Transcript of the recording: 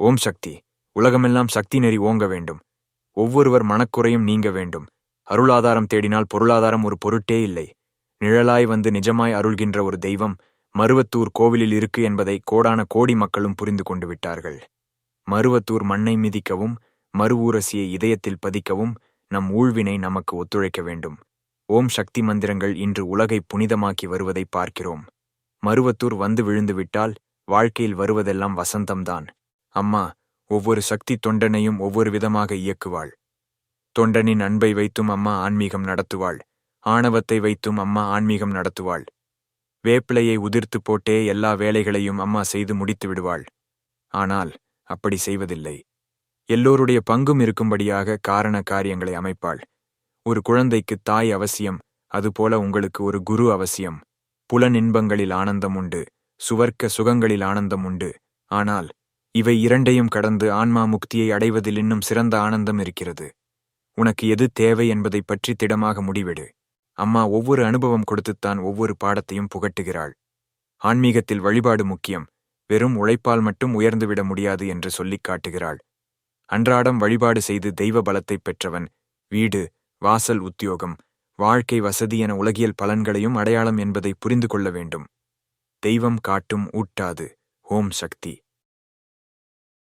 ஓம் சக்தி. உலகமெல்லாம் சக்தி நெறி ஓங்க வேண்டும். ஒவ்வொருவர் மனக்குறையும் நீங்க வேண்டும். அருளாதாரம் தேடினால் பொருளாதாரம் ஒரு பொருட்டே இல்லை. நிழலாய் வந்து நிஜமாய் அருள்கின்ற ஒரு தெய்வம் மருவத்தூர் கோவிலில் இருக்கு என்பதை கோடான கோடி மக்களும் புரிந்து கொண்டு விட்டார்கள். மருவத்தூர் மண்ணை மிதிக்கவும் மறுவூரசியை இதயத்தில் பதிக்கவும் நம் ஊழ்வினை நமக்கு ஒத்துழைக்க வேண்டும். ஓம் சக்தி மந்திரங்கள் இன்று உலகை புனிதமாக்கி வருவதை பார்க்கிறோம். மருவத்தூர் வந்து விழுந்துவிட்டால் வாழ்க்கையில் வருவதெல்லாம் வசந்தம்தான். அம்மா ஒவ்வொரு சக்தி தொண்டனையும் ஒவ்வொரு விதமாக இயக்குவாள். தொண்டனின் அன்பை வைத்தும் அம்மா ஆன்மீகம் நடத்துவாள். ஆணவத்தை வைத்தும் அம்மா ஆன்மீகம் நடத்துவாள். வேப்பிலையை உதிர்த்து போட்டே எல்லா வேலைகளையும் அம்மா செய்து முடித்து விடுவாள். ஆனால் அப்படி செய்வதில்லை. எல்லோருடைய பங்கும் இருக்கும்படியாக காரண காரியங்களை அமைப்பாள். ஒரு குழந்தைக்கு தாய் அவசியம் அதுபோல உங்களுக்கு ஒரு குரு அவசியம். புலனின்பங்களில் ஆனந்தம் உண்டு சுவர்க்க சுகங்களில் ஆனந்தம் உண்டு. ஆனால் இவை இரண்டையும் கடந்து ஆன்மா முக்தியை அடைவதில் இன்னும் சிறந்த ஆனந்தம் இருக்கிறது. உனக்கு எது தேவை என்பதை பற்றி திடமாக முடிவெடு. அம்மா ஒவ்வொரு அனுபவம் கொடுத்துத்தான் ஒவ்வொரு பாடத்தையும் புகட்டுகிறாள். ஆன்மீகத்தில் வழிபாடு முக்கியம். வெறும் உழைப்பால் மட்டும் உயர்ந்துவிட முடியாது என்று சொல்லிக் காட்டுகிறாள். அன்றாடம் வழிபாடு செய்து தெய்வ பலத்தைப் பெற்றவன் வீடு வாசல் உத்தியோகம் வாழ்க்கை வசதி என உலகியல் பலன்களையும் அடையாளம் என்பதை புரிந்து கொள்ள வேண்டும். தெய்வம் காட்டும் ஊட்டாது ஓம் சக்தி.